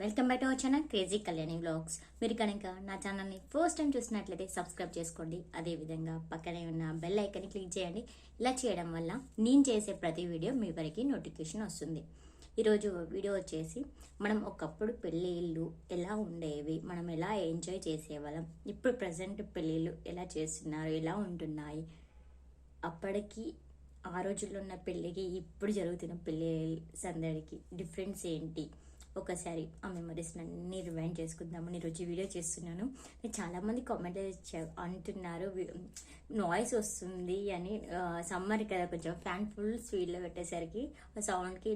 Welcome back to our channel crazy Kalyani blogs మీరు కనుక నా ఛానల్ని ఫస్ట్ టైం చూసినట్లయితే సబ్స్క్రైబ్ చేసుకోండి. అదేవిధంగా పక్కనే ఉన్న బెల్ ఐకన్ని క్లిక్ చేయండి. ఇలా చేయడం వల్ల నేను చేసే ప్రతి వీడియో మీ వరకు నోటిఫికేషన్ వస్తుంది. ఈరోజు వీడియో వచ్చేసి మనం ఒకప్పుడు పెళ్ళిళ్ళు ఎలా ఉండేవి మనం ఎలా ఎంజాయ్ చేసేవాళ్ళం ఇప్పుడు ప్రజెంట్ పెళ్ళిళ్ళు ఎలా చేస్తున్నారు ఎలా ఉంటున్నాయి అప్పటికి ఆ రోజుల్లో ఉన్న పెళ్ళికి ఇప్పుడు జరుగుతున్న పెళ్ళి సందడికి డిఫరెన్స్ ఏంటి? ఒకసారి ఆ మెమరీస్ అన్ని రివైండ్ నేను రోజు వీడియో చేస్తున్నాను. చాలామంది కామెంట్ అంటున్నారు. నాయిస్ వస్తుంది అని సమ్మర్ కదా కొంచెం ఫ్యాన్ ఫుల్ స్పీడ్లో పెట్టేసరికి ఆ సౌండ్కి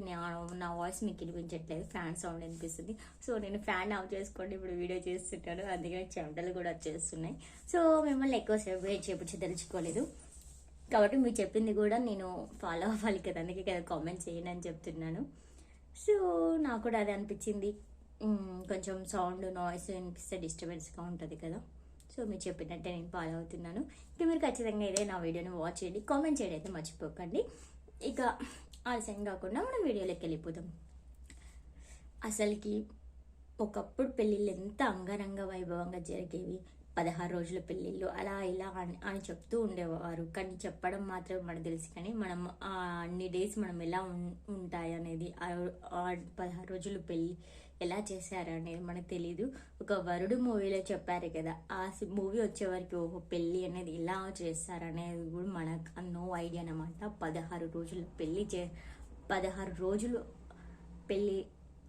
నా వాయిస్ మీకు వినిపించట్లేదు. ఫ్యాన్ సౌండ్ వినిపిస్తుంది. సో నేను ఫ్యాన్ ఆఫ్ చేసుకోండి ఇప్పుడు వీడియో చేస్తుంటాను అందుకని చెమటలు కూడా వచ్చేస్తున్నాయి. సో మిమ్మల్ని ఎక్కువసేపు వెయిట్ చేపించి తెలుసుకోలేదు. కాబట్టి మీరు చెప్పింది కూడా నేను ఫాలో అవ్వాలి కదా. అందుకే కదా కామెంట్ చేయండి అని చెప్తున్నాను. సో నాకు కూడా అది అనిపించింది. కొంచెం సౌండ్ నాయిస్ వినిపిస్తే డిస్టర్బెన్స్గా ఉంటుంది కదా. సో మీరు చెప్పినట్టే నేను ఫాలో అవుతున్నాను. ఇక మీరు ఖచ్చితంగా ఇదే నా వీడియోని వాచ్ చేయండి. కామెంట్ చేయడం అయితే మర్చిపోకండి. ఇక ఆలస్యం కాకుండా మనం వీడియోలోకి వెళ్ళిపోదాం. అసలుకి ఒకప్పుడు పెళ్ళిళ్ళు ఎంత అంగరంగ వైభవంగా జరిగేవి. పదహారు రోజుల పెళ్ళిళ్ళు అలా ఇలా అని అని చెప్తూ ఉండేవారు. కానీ చెప్పడం మాత్రమే మనకు తెలుసు. కానీ మనం ఆ అన్ని డేస్ మనం ఎలా ఉం- ఉంటాయి అనేది ఆ- పదహారు రోజులు పెళ్ళి ఎలా చేశారు అనేది మనకు తెలియదు ఒక వరుడు మూవీలో చెప్పారు కదా ఆ మూవీ వచ్చేవరకు ఓహో పెళ్ళి అనేది ఎలా చేస్తారు అనేది కూడా మనకు నో ఐడియా అనమాట పదహారు రోజులు పెళ్ళి చే పదహారు రోజులు పెళ్ళి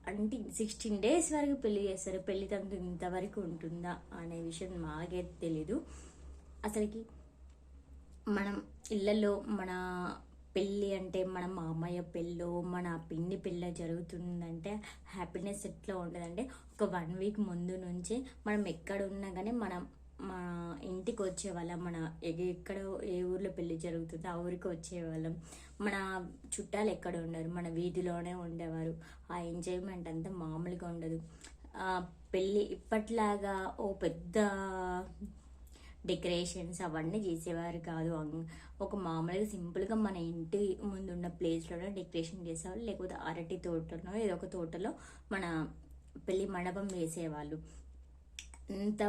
అంటే సిక్స్టీన్ డేస్ వరకు పెళ్ళి చేస్తారు. పెళ్ళి తంతు ఇంతవరకు ఉంటుందా అనే విషయం మాకే తెలీదు. అసలుకి మనం ఇళ్ళల్లో మన పెళ్ళి అంటే మన మామయ్య పెళ్ళో మన పిన్ని పెళ్ళి జరుగుతుందంటే హ్యాపీనెస్ ఎట్లా ఉంటుందంటే ఒక వన్ వీక్ ముందు నుంచి మనం ఎక్కడ ఉన్నా కానీ మనం మా ఇంటికి వచ్చేవాళ్ళం మన ఎక్కడ ఏ ఊర్లో పెళ్ళి జరుగుతుందో ఆ ఊరికి వచ్చేవాళ్ళం. మన చుట్టాలు ఎక్కడ ఉండరు మన వీధిలోనే ఉండేవారు. ఆ ఎంజాయ్మెంట్ అంతా మామూలుగా ఉండదు. పెళ్ళి ఇప్పట్లాగా ఓ పెద్ద డెకరేషన్స్ అవన్నీ చేసేవారు కాదు. ఒక మామూలుగా సింపుల్గా మన ఇంటి ముందున్న ప్లేస్లోనే డెకరేషన్ చేసేవాళ్ళు లేకపోతే అరటి తోటలో ఏదో ఒక తోటలో మన పెళ్ళి మండపం వేసేవాళ్ళు. ఇంత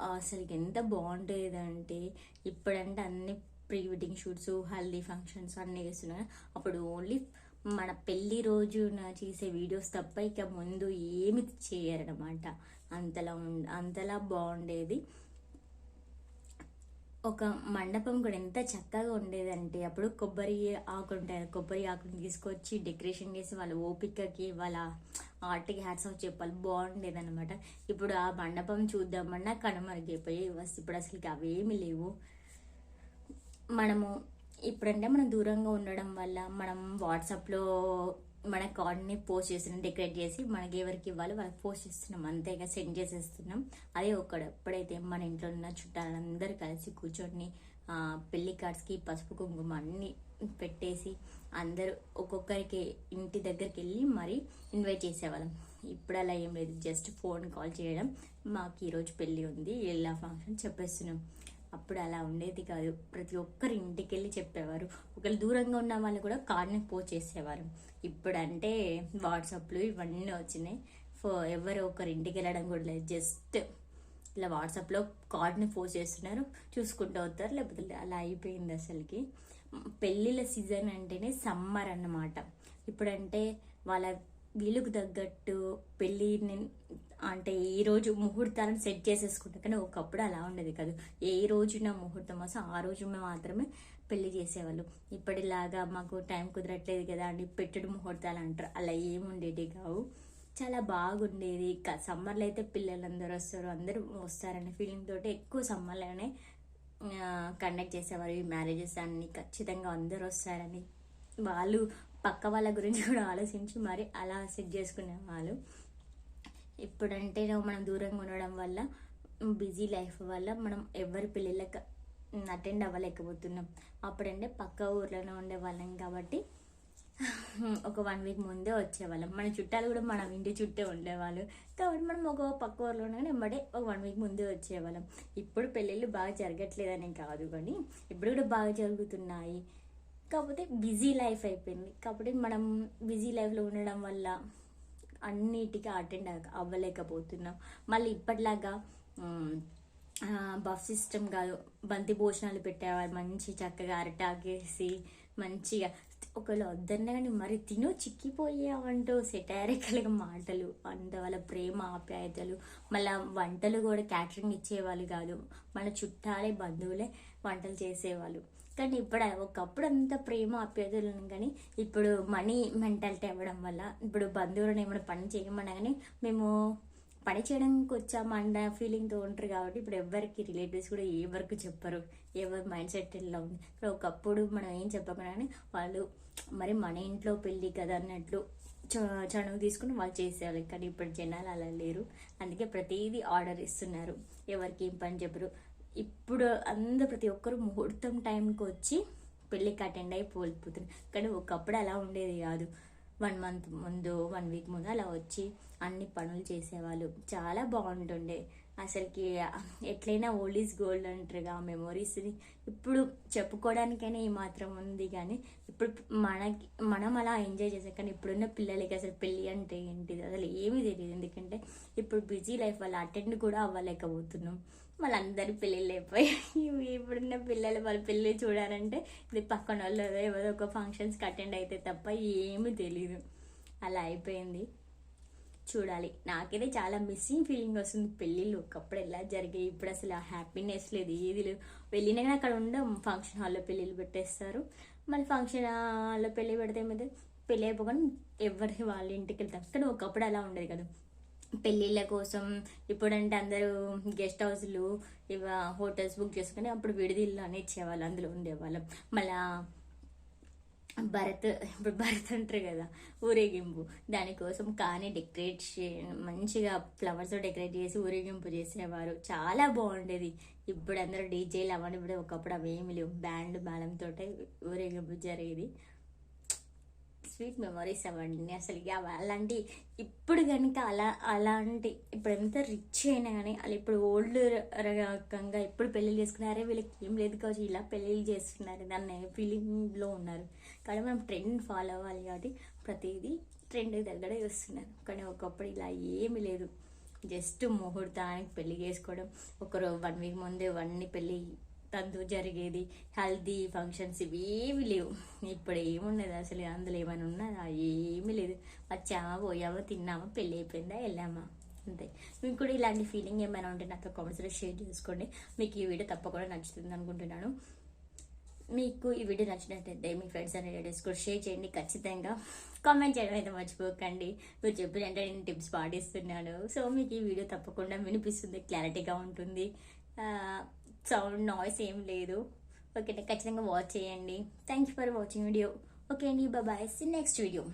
అసలు ఎంత బాగుండేదంటే ఇప్పుడంటే అన్ని pre wedding shoots haldi functions అన్నీ చేస్తున్నారు. అప్పుడు ఓన్లీ మన పెళ్ళి రోజున చేసే వీడియోస్ తప్ప ఇక ముందు ఏమి చేయరనమాట. అంతలా ఉం అంతలా బాగుండేది. ఒక మండపం కూడా ఎంత చక్కగా ఉండేదంటే అప్పుడు కొబ్బరి ఆకు ఉంటాయి కొబ్బరి ఆకుని తీసుకొచ్చి డెకరేషన్ చేసి వాళ్ళ ఓపికకి వాళ్ళ ఆర్ట్కి హ్యాట్స్ ఆఫ్ చెప్పాలి బాగుండేది అనమాట ఇప్పుడు ఆ మండపం చూద్దామన్నా కనుమరుగైపోయి ఇప్పుడు అసలు అవేమి లేవు. మనము ఇప్పుడంటే మనం దూరంగా ఉండడం వల్ల మనం వాట్సాప్లో మన కార్డ్ని పోస్ట్ చేస్తున్నాం డెకరేట్ చేసి మనకి ఎవరికి ఇవ్వాలి వాళ్ళకి పోస్ట్ చేస్తున్నాం. అంతేగా సెండ్ చేసేస్తున్నాం. అదే ఒక్కడ ఎప్పుడైతే మన ఇంట్లో ఉన్న చుట్టాలందరూ కలిసి కూర్చొని పెళ్ళి కార్డ్స్కి పసుపు కుంకుమ అన్ని పెట్టేసి అందరూ ఒక్కొక్కరికి ఇంటి దగ్గరికి వెళ్ళి మరి ఇన్వైట్ చేసేవాళ్ళం. ఇప్పుడు అలా ఏం లేదు. జస్ట్ ఫోన్ కాల్ చేయడం. మాకు ఈరోజు పెళ్ళి ఉంది. ఇలా ఫంక్షన్ చెప్పేస్తున్నాం. అప్పుడు అలా ఉండేది కాదు. ప్రతి ఒక్కరి ఇంటికి వెళ్ళి చెప్పేవారు. ఒకళ్ళు దూరంగా ఉన్న వాళ్ళు కూడా కార్డ్ని పోస్ట్ చేసేవారు. ఇప్పుడంటే వాట్సాప్లు ఇవన్నీ వచ్చినాయి. ఫో ఎవరు ఒకరి ఇంటికి వెళ్ళడం కూడా లేదు. జస్ట్ ఇలా వాట్సాప్లో కార్డ్ని పోస్ట్ చేస్తున్నారు. చూసుకుంటూ వస్తారు. లేకపోతే అలా అయిపోయింది అసలుకి. పెళ్ళిళ్ళ సీజన్ అంటేనే సమ్మర్ అన్నమాట. ఇప్పుడంటే వాళ్ళ వీలుకు తగ్గట్టు పెళ్ళిని అంటే ఈ రోజు ముహూర్తాలను సెట్ చేసేసుకుంటా కానీ ఒకప్పుడు అలా ఉండేది కాదు. ఏ రోజున ముహూర్తం వస్తే ఆ రోజు మాత్రమే పెళ్ళి చేసేవాళ్ళు. ఇప్పటిలాగా మాకు టైం కుదరట్లేదు కదా అని పెట్టడు ముహూర్తాలు అంటారు. అలా ఏముండేది కావు. చాలా బాగుండేది. సమ్మర్లో అయితే పిల్లలందరూ వస్తారు. అందరూ వస్తారనే ఫీలింగ్ తోటి ఎక్కువ సమ్మర్లోనే కండక్ట్ చేసేవారు. ఈ మ్యారేజెస్ అన్ని ఖచ్చితంగా అందరూ వస్తారని. వాళ్ళు పక్క వాళ్ళ గురించి కూడా ఆలోచించి మరి అలా సెట్ చేసుకునే వాళ్ళు. ఇప్పుడంటే మనం దూరంగా ఉండడం వల్ల బిజీ లైఫ్ వల్ల మనం ఎవరి పెళ్ళిళ్ళకి అటెండ్ అవ్వలేకపోతున్నాం. అప్పుడంటే పక్క ఊర్లోనే ఉండే వాళ్ళం కాబట్టి ఒక వన్ వీక్ ముందే వచ్చేవాళ్ళం. మన చుట్టాలు కూడా మన ఇంటి చుట్టే ఉండేవాళ్ళు. కాబట్టి మనం ఒక పక్క ఊర్లోనే వెంబడే ఒక వన్ వీక్ ముందే వచ్చేవాళ్ళం. ఇప్పుడు పెళ్ళిళ్ళు బాగా జరగట్లేదని కాదు కానీ ఇప్పుడు కూడా బాగా జరుగుతున్నాయి. కాకపోతే బిజీ లైఫ్ అయిపోయింది. కాబట్టి మనం బిజీ లైఫ్లో ఉండడం వల్ల అన్నిటికీ అటెండ్ అవ్వలేకపోతున్నాం. మళ్ళీ ఇప్పటిలాగా బఫ్ సిస్టమ్ కాదు బంతి భోజనాలు పెట్టేవారు మంచి చక్కగా అరటాకేసి మంచిగా ఒకళ్ళు వద్దన్నా కానీ మరి తిను చిక్కిపోయావంటూ సెటారికలుగా మాటలు అంత వాళ్ళ ప్రేమ ఆప్యాయతలు మళ్ళీ వంటలు కూడా క్యాటరింగ్ ఇచ్చేవాళ్ళు కాదు. మన చుట్టాలే బంధువులే వంటలు చేసేవాళ్ళు. కానీ ఇప్పుడు ఒకప్పుడు అంత ప్రేమ ఆప్యాయతలు కానీ ఇప్పుడు మనీ మెంటాలిటీ అవ్వడం వల్ల ఇప్పుడు బంధువులను ఏమైనా పని చేయమన్నా కానీ మేము పని చేయడానికి వచ్చామన్న ఫీలింగ్తో ఉంటారు కాబట్టి ఇప్పుడు ఎవరికి రిలేటివ్స్ కూడా ఏ వరకు చెప్పరు. ఎవరి మైండ్ సెట్ ఇలా ఉంది. ఇప్పుడు ఒకప్పుడు మనం ఏం చెప్పకుండా కానీ వాళ్ళు మరి మన ఇంట్లో పెళ్ళి కదా అన్నట్లు చ- చనువు తీసుకుని వాళ్ళు చేసేవాళ్ళు. కానీ ఇప్పుడు జనాలు అలా లేరు. అందుకే ప్రతిదీ ఆర్డర్ ఇస్తున్నారు. ఎవరికి ఏం పని చెప్పరు. ఇప్పుడు అందరూ ప్రతి ఒక్కరు ముహూర్తం టైంకి వచ్చి పెళ్ళికి అటెండ్ అయి పోలిపోతున్నారు. కానీ ఒకప్పుడు అలా ఉండేది కాదు. వన్ మంత్ ముందు వన్ వీక్ ముందు అలా వచ్చి అన్ని పనులు చేసేవాళ్ళు. చాలా బాగుంటుండే. అసలుకి ఎట్లయినా ఓల్డ్ ఈజ్ గోల్డ్ అంటారుగా ఆ మెమొరీస్ని ఇప్పుడు చెప్పుకోవడానికైనా ఈ మాత్రం ఉంది కానీ ఇప్పుడు మనకి మనం అలా ఎంజాయ్ చేసాం కానీ ఇప్పుడున్న పిల్లలకి అసలు పెళ్ళి అంటే ఏంటిది? అసలు ఏమీ తెలియదు. ఎందుకంటే ఇప్పుడు బిజీ లైఫ్ వాళ్ళు అటెండ్ కూడా అవ్వలేకపోతున్నాం. వాళ్ళందరి అందరి పెళ్ళిళ్ళు అయిపోయాయి. ఇప్పుడున్న పిల్లలు వాళ్ళ పెళ్ళి చూడాలంటే ఇది పక్కన వాళ్ళు ఏదో ఒక ఫంక్షన్స్కి అటెండ్ అయితే తప్ప ఏమీ తెలియదు అలా అయిపోయింది. చూడాలి. నాకైతే చాలా మిస్సింగ్ ఫీలింగ్ వస్తుంది పెళ్ళిళ్ళు ఒకప్పుడు ఎలా జరిగాయి ఇప్పుడు అసలు ఆ హ్యాపీనెస్ లేదు ఏది లేదు. వెళ్ళినా కానీ అక్కడ ఉండం ఫంక్షన్ హాల్లో పెళ్ళిళ్ళు పెట్టేస్తారు. మళ్ళీ ఫంక్షన్ హాల్లో పెళ్ళి పెడితే ఏమైతే పెళ్ళి అయిపోగానే ఎవరికి వాళ్ళ ఇంటికి వెళ్తాం. కానీ ఒకప్పుడు అలా ఉండేది కదా. పెళ్ళిళ్ళ కోసం ఇప్పుడంటే అందరూ గెస్ట్ హౌస్లు ఇవ హోటల్స్ బుక్ చేసుకుని అప్పుడు విడిదిల్లు అని ఇచ్చేవాళ్ళు అందులో ఉండేవాళ్ళం. మళ్ళీ భరత్ ఇప్పుడు భరత్ అంటారు కదా ఊరేగింపు. దానికోసం కానీ డెకరేట్ చే మంచిగా ఫ్లవర్స్ డెకరేట్ చేసి ఊరేగింపు చేసేవారు. చాలా బాగుండేది. ఇప్పుడు అందరూ డీజేలు అవన్నీ ఇప్పుడు ఒకప్పుడు అవి ఏమి లేవు. బ్యాండ్ మేళంతో ఊరేగింపు జరిగేది. స్వీట్ మెమరీస్ అవన్నీ అసలు ఇక అలాంటి ఇప్పుడు కనుక అలా అలాంటి ఇప్పుడు ఎంత రిచ్ అయినా కానీ వాళ్ళు ఇప్పుడు ఓల్డ్ రకంగా ఇప్పుడు పెళ్ళిళ్ళు చేసుకున్నారే వీళ్ళకి ఏం లేదు కావచ్చు ఇలా పెళ్ళిళ్ళు చేస్తున్నారు దాన్ని ఫీలింగ్లో ఉన్నారు. కానీ మనం ట్రెండ్ ఫాలో అవ్వాలి కాబట్టి ప్రతిదీ ట్రెండ్ దగ్గర చూస్తున్నారు కానీ ఒకప్పుడు ఇలా ఏమీ లేదు. జస్ట్ ముహూర్తానికి పెళ్ళి చేసుకోవడం ఒకరు వన్ వీక్ ముందే వన్ని పెళ్ళి తందు జరిగేది. హల్దీ ఫంక్షన్స్ ఇవేవి లేవు. ఇప్పుడు ఏమున్నది అసలు? అందులో ఏమైనా ఉన్నదా? ఏమీ లేదు. వచ్చామా పోయామా తిన్నామా పెళ్ళి అయిపోయిందా వెళ్ళామా? అంతే. మీకు కూడా ఇలాంటి ఫీలింగ్ ఏమైనా ఉంటే నాతో కామెంట్స్లో షేర్ చేసుకోండి. మీకు ఈ వీడియో తప్పకుండా నచ్చుతుంది అనుకుంటున్నాను. మీకు ఈ వీడియో నచ్చినట్టయితే మీ ఫ్రెండ్స్ అండ్ రిలేటివ్స్ కూడా షేర్ చేయండి. ఖచ్చితంగా కామెంట్ చేయడం అయితే మర్చిపోకండి. మీరు చెప్పినంటే నేను టిప్స్ పాటిస్తున్నాను. సో మీకు ఈ వీడియో తప్పకుండా వినిపిస్తుంది. క్లారిటీగా ఉంటుంది. సౌండ్ నాయిస్ ఏం లేదు. ఓకే ఖచ్చితంగా వాచ్ చేయండి. Thank you for watching video okay అండి బాయ్ సి నెక్స్ట్ వీడియో